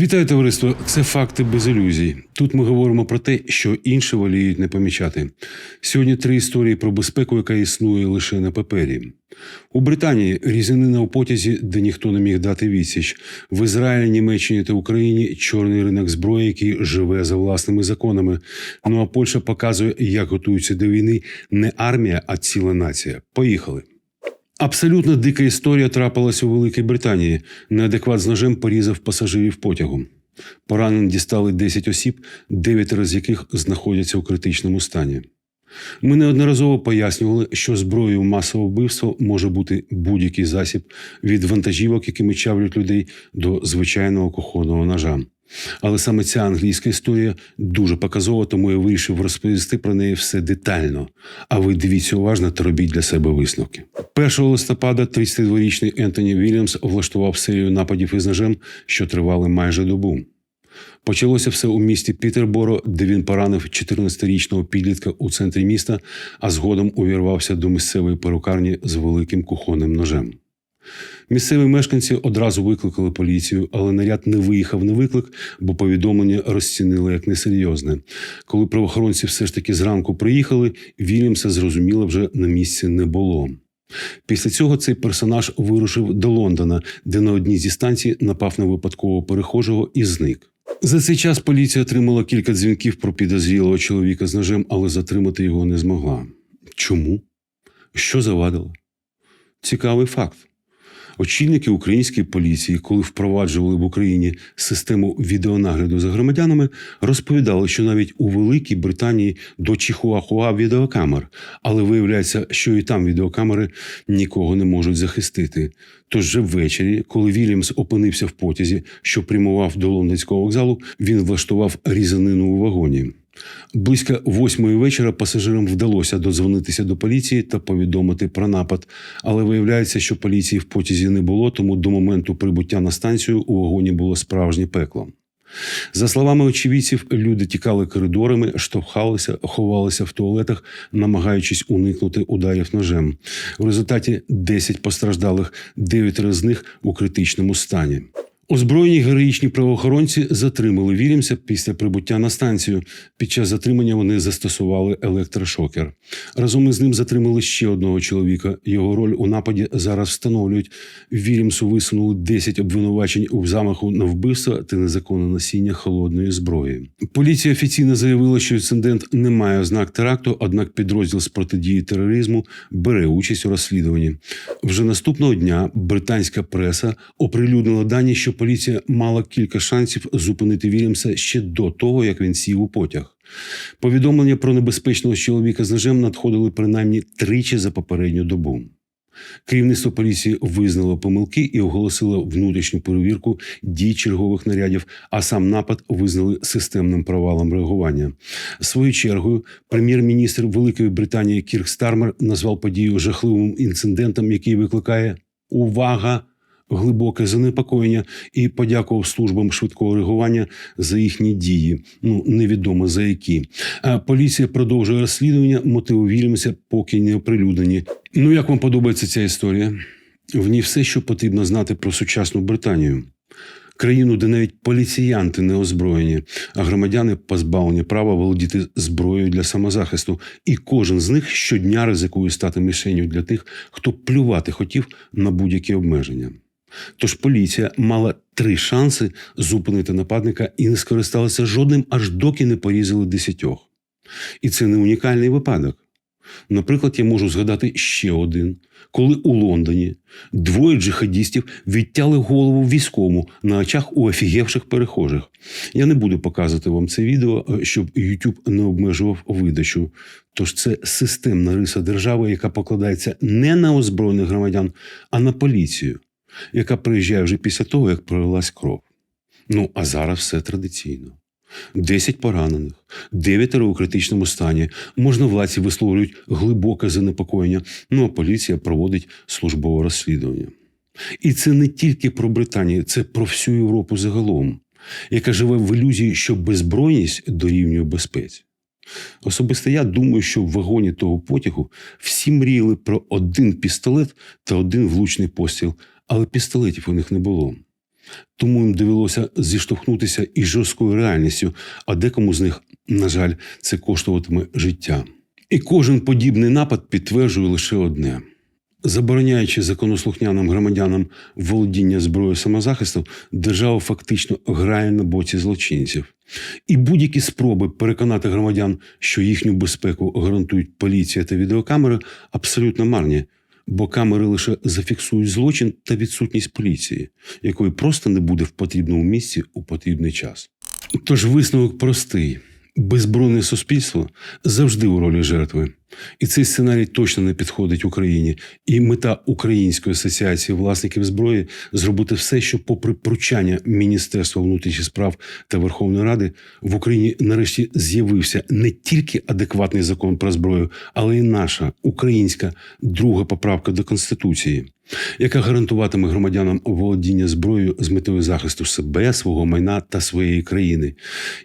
Вітаю товариство! Це факти без ілюзій. Тут ми говоримо про те, що інші воліють не помічати. Сьогодні три історії про безпеку, яка існує лише на папері. У Британії різанина у потязі, де ніхто не міг дати відсіч. В Ізраїлі, Німеччині та Україні чорний ринок зброї, який живе за власними законами. Ну а Польща показує, як готується до війни не армія, а ціла нація. Поїхали. Абсолютно дика історія трапилася у Великій Британії. Неадекват з ножем порізав пасажирів потягу. Поранень дістали 10 осіб, 9 з яких знаходяться у критичному стані. Ми неодноразово пояснювали, що зброєю масового вбивства може бути будь-який засіб від вантажівок, якими чавлять людей, до звичайного кухонного ножа. Але саме ця англійська історія дуже показова, тому я вирішив розповісти про неї все детально. А ви дивіться уважно та робіть для себе висновки. 1 листопада 32-річний Ентоні Вільямс влаштував серію нападів із ножем, що тривали майже добу. Почалося все у місті Пітерборо, де він поранив 14-річного підлітка у центрі міста, а згодом увірвався до місцевої перукарні з великим кухонним ножем. Місцеві мешканці одразу викликали поліцію, але наряд не виїхав на виклик, бо повідомлення розцінили як несерйозне. Коли правоохоронці все ж таки зранку приїхали, Вільямса зрозуміло вже на місці не було. Після цього цей персонаж вирушив до Лондона, де на одній зі станцій напав на випадкового перехожого і зник. За цей час поліція отримала кілька дзвінків про підозрілого чоловіка з ножем, але затримати його не змогла. Чому? Що завадило? Цікавий факт. Очільники української поліції, коли впроваджували в Україні систему відеонагляду за громадянами, розповідали, що навіть у Великій Британії до Чихуахуа відеокамер, але виявляється, що і там відеокамери нікого не можуть захистити. Тож же ввечері, коли Вільямс опинився в потязі, що прямував до лондонського вокзалу, він влаштував різанину у вагоні. Близько восьмої вечора пасажирам вдалося додзвонитися до поліції та повідомити про напад, але виявляється, що поліції в потязі не було, тому до моменту прибуття на станцію у вагоні було справжнє пекло. За словами очевидців, люди тікали коридорами, штовхалися, ховалися в туалетах, намагаючись уникнути ударів ножем. В результаті 10 постраждалих, 9 з них у критичному стані. Озброєні героїчні правоохоронці затримали Вільямса після прибуття на станцію. Під час затримання вони застосували електрошокер. Разом із ним затримали ще одного чоловіка. Його роль у нападі зараз встановлюють. Вільямсу висунули 10 обвинувачень у замаху на вбивство та незаконне носіння холодної зброї. Поліція офіційно заявила, що інцидент не має ознак теракту, однак підрозділ з протидії тероризму бере участь у розслідуванні. Вже наступного дня британська преса оприлюднила дані, що поліція мала кілька шансів зупинити Вільямса ще до того, як він сів у потяг. Повідомлення про небезпечного чоловіка з ножем надходили принаймні тричі за попередню добу. Керівництво поліції визнало помилки і оголосило внутрішню перевірку дій чергових нарядів, а сам напад визнали системним провалом реагування. Своєю чергою, прем'єр-міністр Великої Британії Кірк Стармер назвав подію жахливим інцидентом, який викликає увага глибоке занепокоєння і подякував службам швидкого реагування за їхні дії. Ну невідомо за які. Поліція продовжує розслідування. Мотиви Вільямса поки не оприлюднені. Ну як вам подобається ця історія? В ній все, що потрібно знати про сучасну Британію. Країну, де навіть поліціянти не озброєні, а громадяни позбавлені права володіти зброєю для самозахисту, і кожен з них щодня ризикує стати мішенью для тих, хто плювати хотів на будь-які обмеження. Тож поліція мала три шанси зупинити нападника і не скористалася жодним, аж доки не порізали десятьох. І це не унікальний випадок. Наприклад, я можу згадати ще один, коли у Лондоні двоє джихадістів відтяли голову військовому на очах у офігевших перехожих. Я не буду показувати вам це відео, щоб YouTube не обмежував видачу. Тож це системна риса держави, яка покладається не на озброєних громадян, а на поліцію яка приїжджає вже після того, як пролилась кров. Ну, а зараз все традиційно. Десять поранених, дев'ятеро у критичному стані. Можновладці висловлюють глибоке занепокоєння. Ну а поліція проводить службове розслідування. І це не тільки про Британію, це про всю Європу загалом, яка живе в ілюзії, що беззбройність дорівнює безпеці. Особисто я думаю, що в вагоні того потягу всі мріяли про один пістолет та один влучний постріл, але пістолетів у них не було. Тому їм довелося зіштовхнутися із жорсткою реальністю, а декому з них, на жаль, це коштуватиме життя. І кожен подібний напад підтверджує лише одне: забороняючи законослухняним громадянам володіння зброєю самозахисту, держава фактично грає на боці злочинців. І будь-які спроби переконати громадян, що їхню безпеку гарантують поліція та відеокамери, абсолютно марні, бо камери лише зафіксують злочин та відсутність поліції, якої просто не буде в потрібному місці у потрібний час. Тож висновок простий: беззбройне суспільство завжди у ролі жертви. І цей сценарій точно не підходить Україні. І мета Української асоціації власників зброї зробити все, щоб, попри пручання Міністерства внутрішніх справ та Верховної Ради, в Україні нарешті з'явився не тільки адекватний закон про зброю, але й наша українська друга поправка до Конституції, яка гарантуватиме громадянам володіння зброєю з метою захисту себе, свого майна та своєї країни.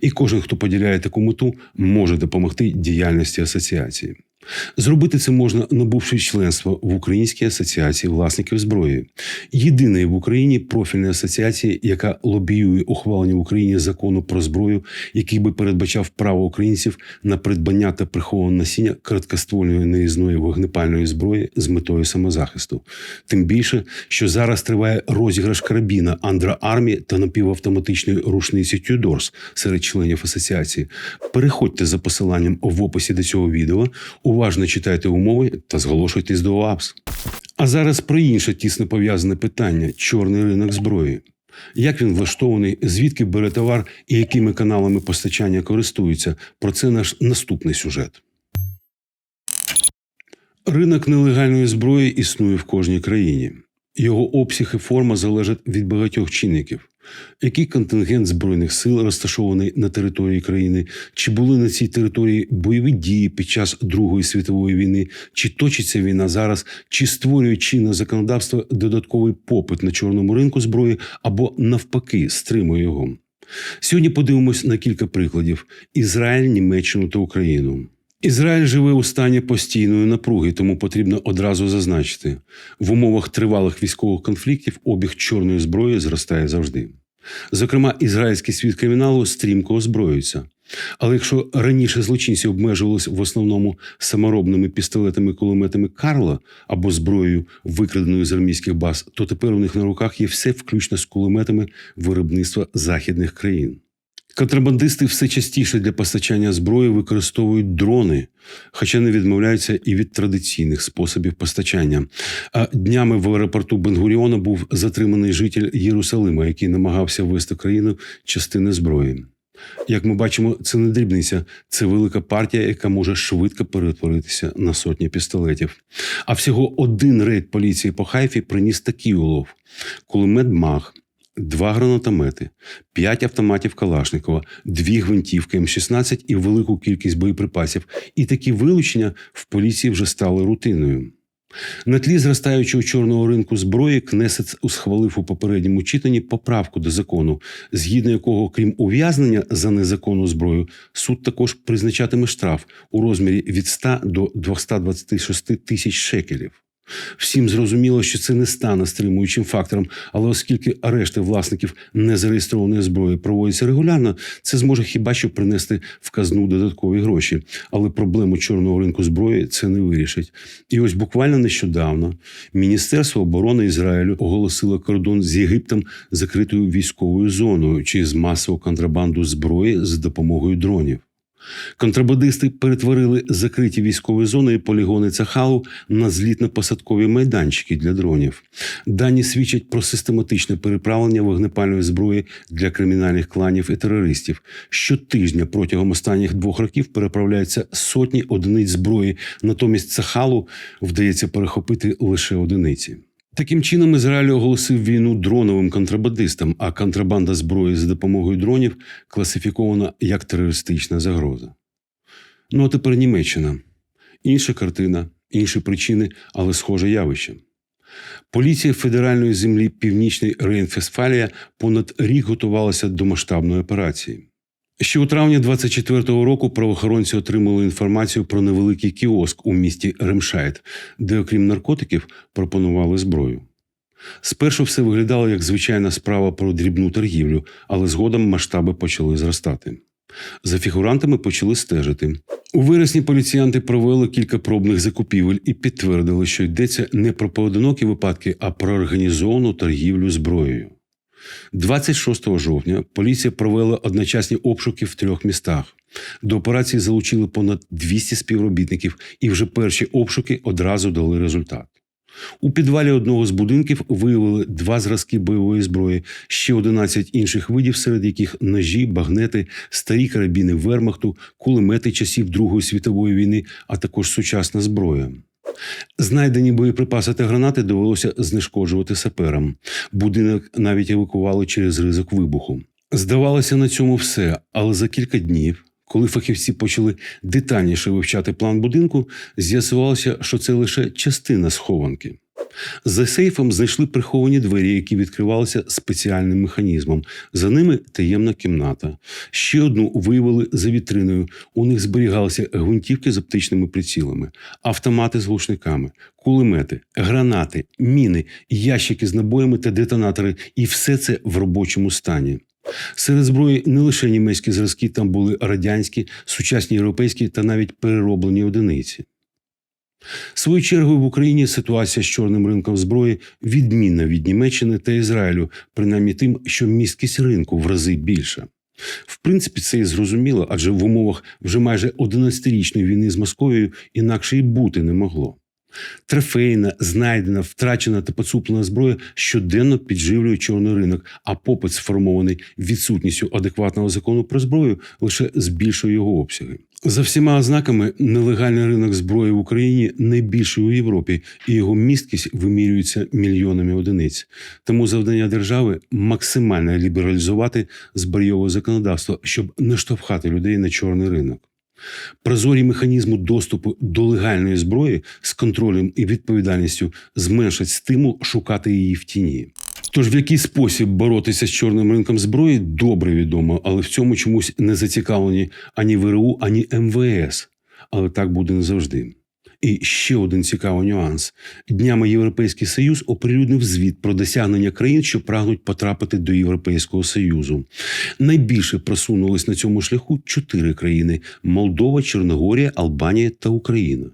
І кожен, хто поділяє таку мету, може допомогти діяльності асоціації. Зробити це можна, набувши членство в Українській асоціації власників зброї, єдиної в Україні профільної асоціації, яка лобіює ухвалення в Україні закону про зброю, який би передбачав право українців на придбання та приховане носіння короткоствольної нарізної вогнепальної зброї з метою самозахисту. Тим більше, що зараз триває розіграш карабіна Андра Армі та напівавтоматичної рушниці Тюдорс серед членів асоціації. Переходьте за посиланням в описі до цього відео уважно читайте умови та зголошуйтесь до ОАПС. А зараз про інше тісно пов'язане питання чорний ринок зброї. Як він влаштований, звідки бере товар і якими каналами постачання користується? Про це наш наступний сюжет. Ринок нелегальної зброї існує в кожній країні. Його обсяг і форма залежать від багатьох чинників. Який контингент збройних сил розташований на території країни? Чи були на цій території бойові дії під час Другої світової війни? Чи точиться війна зараз? Чи створює чинне законодавство додатковий попит на чорному ринку зброї або навпаки стримує його? Сьогодні подивимось на кілька прикладів: Ізраїль, Німеччину та Україну. Ізраїль живе у стані постійної напруги, тому потрібно одразу зазначити: в умовах тривалих військових конфліктів обіг чорної зброї зростає завжди. Зокрема, ізраїльський світ криміналу стрімко озброюється. Але якщо раніше злочинці обмежувалися в основному саморобними пістолетами кулеметами Карла або зброєю, викраденою з армійських баз, то тепер у них на руках є все, включно з кулеметами виробництва західних країн. Контрабандисти все частіше для постачання зброї використовують дрони, хоча не відмовляються і від традиційних способів постачання. А днями в аеропорту Бенгуріона був затриманий житель Єрусалима, який намагався ввести країну частини зброї. Як ми бачимо, це не дрібниця, це велика партія, яка може швидко перетворитися на сотні пістолетів. А всього один рейд поліції по Хайфі приніс такий улов: кулемет МАГ, два гранатомети, п'ять автоматів Калашникова, дві гвинтівки М16 і велику кількість боєприпасів. І такі вилучення в поліції вже стали рутиною. На тлі зростаючого чорного ринку зброї Кнесет схвалив у попередньому читанні поправку до закону, згідно якого, крім ув'язнення за незаконну зброю, суд також призначатиме штраф у розмірі від 100 до 226 тисяч шекелів. Всім зрозуміло, що це не стане стримуючим фактором, але оскільки арешти власників незареєстрованої зброї проводяться регулярно, це зможе хіба що принести в казну додаткові гроші. Але проблему чорного ринку зброї це не вирішить. І ось буквально нещодавно Міністерство оборони Ізраїлю оголосило кордон з Єгиптом закритою військовою зоною через масову контрабанду зброї з допомогою дронів. Контрабандисти перетворили закриті військові зони і полігони Цахалу на злітно-посадкові майданчики для дронів. Дані свідчать про систематичне переправлення вогнепальної зброї для кримінальних кланів і терористів. Щотижня протягом останніх двох років переправляються сотні одиниць зброї. Натомість Цахалу вдається перехопити лише одиниці. Таким чином, Ізраїль оголосив війну дроновим контрабандистам, а контрабанда зброї за допомогою дронів класифікована як терористична загроза. Ну а тепер Німеччина. Інша картина, інші причини, але схоже явище. Поліція федеральної землі Північний Рейн-Фестфалія понад рік готувалася до масштабної операції. Ще у травні 24-го року правоохоронці отримали інформацію про невеликий кіоск у місті Ремшайт, де, окрім наркотиків, пропонували зброю. Спершу все виглядало як звичайна справа про дрібну торгівлю, але згодом масштаби почали зростати. За фігурантами почали стежити. У вересні поліціянти провели кілька пробних закупівель і підтвердили, що йдеться не про поодинокі випадки, а про організовану торгівлю зброєю. 26 жовтня поліція провела одночасні обшуки в трьох містах. До операції залучили понад 200 співробітників, і вже перші обшуки одразу дали результат. У підвалі одного з будинків виявили два зразки бойової зброї, ще 11 інших видів, серед яких ножі, багнети, старі карабіни вермахту, кулемети часів Другої світової війни, а також сучасна зброя. Знайдені боєприпаси та гранати довелося знешкоджувати саперам. Будинок навіть евакували через ризик вибуху. Здавалося, на цьому все, але за кілька днів, коли фахівці почали детальніше вивчати план будинку, з'ясувалося, що це лише частина схованки. За сейфом знайшли приховані двері, які відкривалися спеціальним механізмом. За ними таємна кімната. Ще одну виявили за вітриною. У них зберігалися гвинтівки з оптичними прицілами, автомати з глушниками, кулемети, гранати, міни, ящики з набоями та детонатори, і все це в робочому стані. Серед зброї не лише німецькі зразки, там були радянські, сучасні європейські та навіть перероблені одиниці. Свою чергою в Україні ситуація з чорним ринком зброї відмінна від Німеччини та Ізраїлю, принаймні тим, що місткість ринку в рази більша. В принципі, це і зрозуміло, адже в умовах вже майже 11-річної війни з Московією інакше й бути не могло. Трофейна, знайдена, втрачена та поцуплена зброя щоденно підживлює чорний ринок, а попит, сформований відсутністю адекватного закону про зброю, лише збільшує його обсяги. За всіма ознаками, нелегальний ринок зброї в Україні найбільший у Європі, і його місткість вимірюється мільйонами одиниць. Тому завдання держави максимально лібералізувати збройове законодавство, щоб не штовхати людей на чорний ринок. Прозорі механізми доступу до легальної зброї з контролем і відповідальністю зменшать стимул шукати її в тіні. Тож в який спосіб боротися з чорним ринком зброї добре відомо, але в цьому чомусь не зацікавлені ані ВРУ, ані МВС. Але так буде не завжди. І ще один цікавий нюанс: днями Європейський Союз оприлюднив звіт про досягнення країн, що прагнуть потрапити до Європейського Союзу. Найбільше просунулись на цьому шляху чотири країни: Молдова, Чорногорія, Албанія та Україна.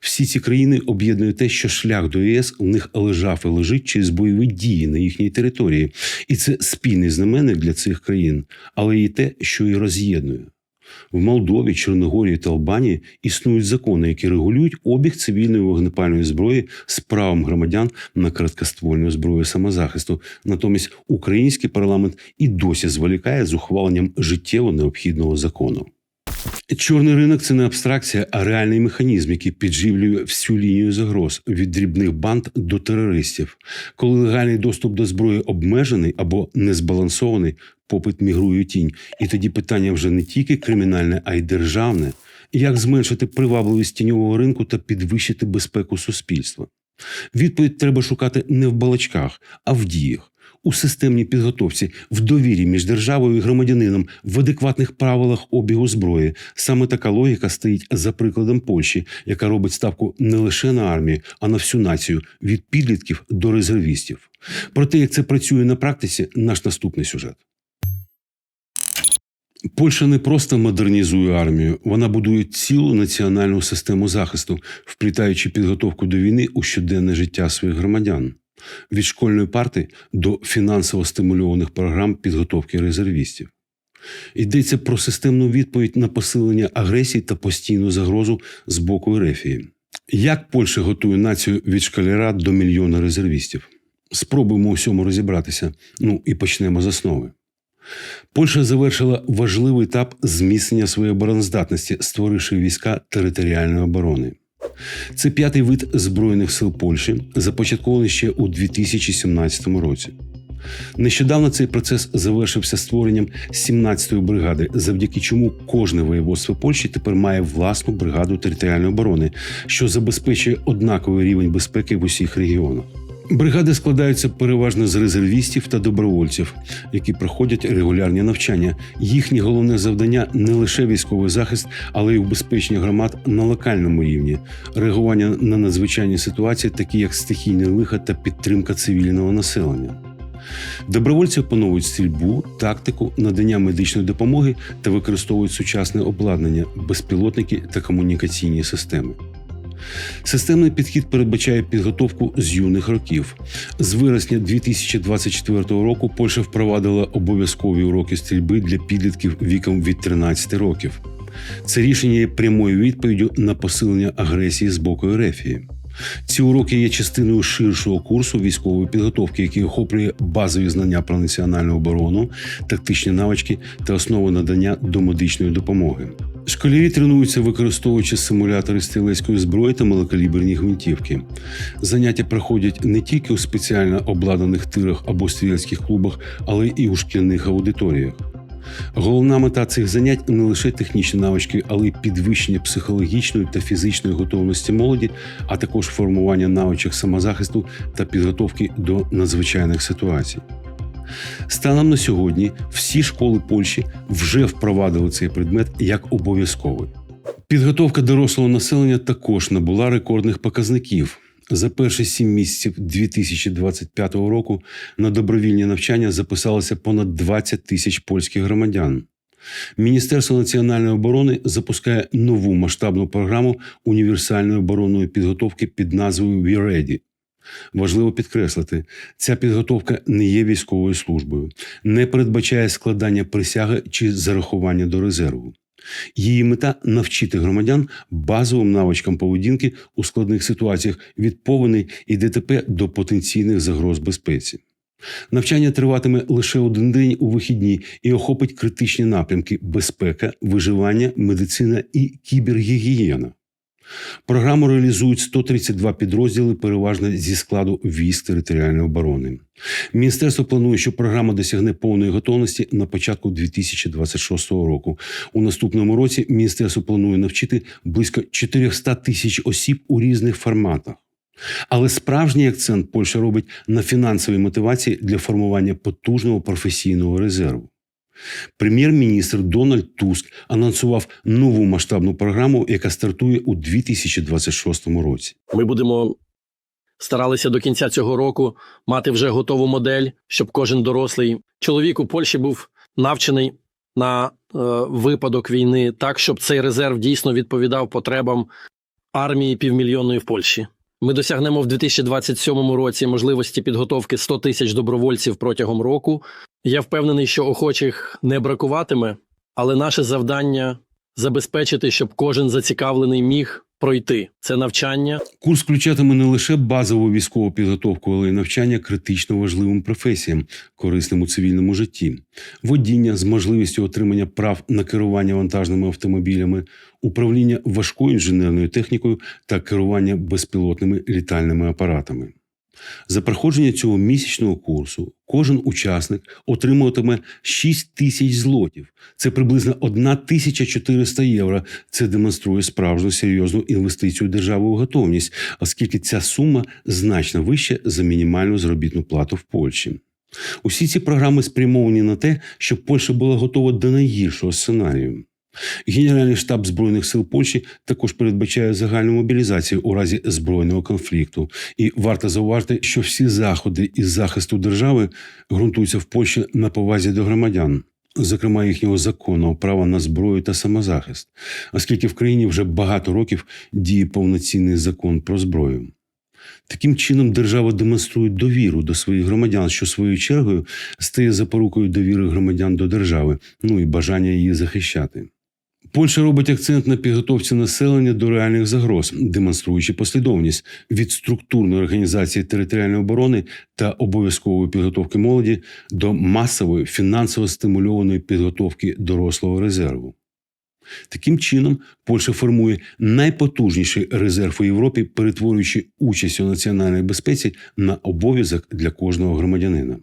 Всі ці країни об'єднує те, що шлях до ЄС у них лежав і лежить через бойові дії на їхній території, і це спільний знаменник для цих країн, але і те, що і роз'єднує. В Молдові, Чорногорії та Албанії існують закони, які регулюють обіг цивільної вогнепальної зброї з правом громадян на короткоствольну зброю самозахисту. Натомість український парламент і досі зволікає з ухваленням життєво необхідного закону. Чорний ринок це не абстракція, а реальний механізм, який підживлює всю лінію загроз від дрібних банд до терористів. Коли легальний доступ до зброї обмежений або незбалансований, попит мігрує тінь. І тоді питання вже не тільки кримінальне, а й державне. Як зменшити привабливість тіньового ринку та підвищити безпеку суспільства? Відповідь треба шукати не в балачках, а в діях у системній підготовці, в довірі між державою і громадянином, в адекватних правилах обігу зброї. Саме така логіка стоїть за прикладом Польщі, яка робить ставку не лише на армію, а на всю націю від підлітків до резервістів. Про те, як це працює на практиці, наш наступний сюжет. Польща не просто модернізує армію, вона будує цілу національну систему захисту, вплітаючи підготовку до війни у щоденне життя своїх громадян від школьної парти до фінансово стимульованих програм підготовки резервістів. Йдеться про системну відповідь на посилення агресії та постійну загрозу з боку Ерефії. Як Польща готує націю від школяра до мільйона резервістів? Спробуємо у всьому розібратися. Ну і почнемо з основи. Польща завершила важливий етап зміцнення своєї обороноздатності, створивши війська територіальної оборони. Це п'ятий вид Збройних сил Польщі, започаткований ще у 2017 році. Нещодавно цей процес завершився створенням 17-ї бригади, завдяки чому кожне воєводство Польщі тепер має власну бригаду територіальної оборони, що забезпечує однаковий рівень безпеки в усіх регіонах. Бригади складаються переважно з резервістів та добровольців, які проходять регулярні навчання. Їхнє головне завдання не лише військовий захист, але й убезпечення громад на локальному рівні, реагування на надзвичайні ситуації, такі як стихійне лиха та підтримка цивільного населення. Добровольці опановують стрільбу, тактику, надання медичної допомоги та використовують сучасне обладнання, безпілотники та комунікаційні системи. Системний підхід передбачає підготовку з юних років. З вересня 2024 року Польща впровадила обов'язкові уроки стрільби для підлітків віком від 13 років. Це рішення є прямою відповіддю на посилення агресії з боку Ерефії. Ці уроки є частиною ширшого курсу військової підготовки, який охоплює базові знання про національну оборону, тактичні навички та основи надання домедичної допомоги. Школярі тренуються, використовуючи симулятори стрілецької зброї та малокаліберні гвинтівки. Заняття проходять не тільки у спеціально обладнаних тирах або стрілецьких клубах, але і у шкільних аудиторіях. Головна мета цих занять не лише технічні навички, але й підвищення психологічної та фізичної готовності молоді, а також формування навичок самозахисту та підготовки до надзвичайних ситуацій. Станом на сьогодні всі школи Польщі вже впровадили цей предмет як обов'язковий. Підготовка дорослого населення також набула рекордних показників. За перші сім місяців 2025 року на добровільні навчання записалося понад 20 тисяч польських громадян. Міністерство національної оборони запускає нову масштабну програму універсальної оборонної підготовки під назвою «We Ready». Важливо підкреслити, ця підготовка не є військовою службою, не передбачає складання присяги чи зарахування до резерву. Її мета навчити громадян базовим навичкам поведінки у складних ситуаціях від повеней і ДТП до потенційних загроз безпеці. Навчання триватиме лише один день у вихідні і охопить критичні напрямки безпека, виживання, медицина і кібергігієна. Програму реалізують 132 підрозділи, переважно зі складу військ територіальної оборони. Міністерство планує, що програма досягне повної готовності на початку 2026 року. У наступному році міністерство планує навчити близько 400 тисяч осіб у різних форматах. Але справжній акцент Польща робить на фінансовій мотивації для формування потужного професійного резерву. Прем'єр-міністр Дональд Туск анонсував нову масштабну програму, яка стартує у 2026 році. Ми будемо старалися до кінця цього року мати вже готову модель, щоб кожен дорослий чоловік у Польщі був навчений на е, випадок війни, так щоб цей резерв дійсно відповідав потребам армії півмільйонної в Польщі. Ми досягнемо в 2027 році можливості підготовки 100 тисяч добровольців протягом року. Я впевнений, що охочих не бракуватиме, але наше завдання забезпечити, щоб кожен зацікавлений міг пройти це навчання. Курс включатиме не лише базову військову підготовку, але й навчання критично важливим професіям, корисним у цивільному житті, водіння з можливістю отримання прав на керування вантажними автомобілями, управління важкою інженерною технікою та керування безпілотними літальними апаратами. За проходження цього місячного курсу кожен учасник отримуватиме 6 тисяч злотів. Це приблизно 1400 євро. Це демонструє справжню серйозну інвестицію держави у готовність, оскільки ця сума значно вища за мінімальну заробітну плату в Польщі. Усі ці програми спрямовані на те, щоб Польща була готова до найгіршого сценарію. Генеральний штаб збройних сил Польщі також передбачає загальну мобілізацію у разі збройного конфлікту. І варто зауважити, що всі заходи із захисту держави ґрунтуються в Польщі на повазі до громадян. Зокрема, їхнього законного права на зброю та самозахист, оскільки в країні вже багато років діє повноцінний закон про зброю. Таким чином, держава демонструє довіру до своїх громадян, що своєю чергою стає запорукою довіри громадян до держави, ну і бажання її захищати. Польща робить акцент на підготовці населення до реальних загроз, демонструючи послідовність від структурної організації територіальної оборони та обов'язкової підготовки молоді до масової фінансово стимульованої підготовки дорослого резерву. Таким чином, Польща формує найпотужніший резерв у Європі, перетворюючи участь у національній безпеці на обов'язок для кожного громадянина.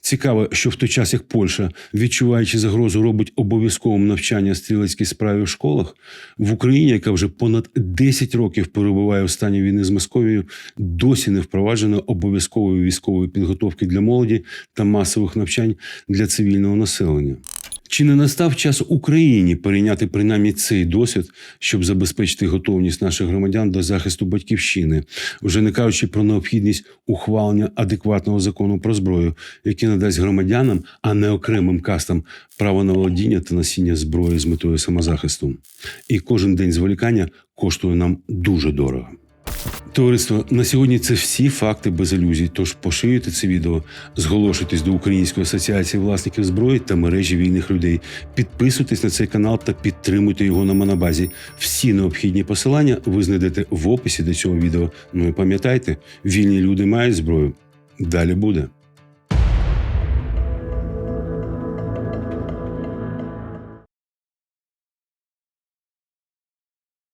Цікаво, що в той час, як Польща, відчуваючи загрозу, робить обов'язковим навчання стрілецькій справі в школах, в Україні, яка вже понад 10 років перебуває у стані війни з Московією, досі не впроваджено обов'язкової військової підготовки для молоді та масових навчань для цивільного населення. Чи не настав час Україні перейняти принаймні цей досвід, щоб забезпечити готовність наших громадян до захисту батьківщини, вже не кажучи про необхідність ухвалення адекватного закону про зброю, який надасть громадянам, а не окремим кастам, право на володіння та носіння зброї з метою самозахисту? І кожен день зволікання коштує нам дуже дорого. Товариство, на сьогодні це всі факти без ілюзій. Тож поширюйте це відео, зголошуйтесь до Української асоціації власників зброї та мережі вільних людей. Підписуйтесь на цей канал та підтримуйте його на Монобазі. Всі необхідні посилання ви знайдете в описі до цього відео. Ну і пам'ятайте, вільні люди мають зброю. Далі буде.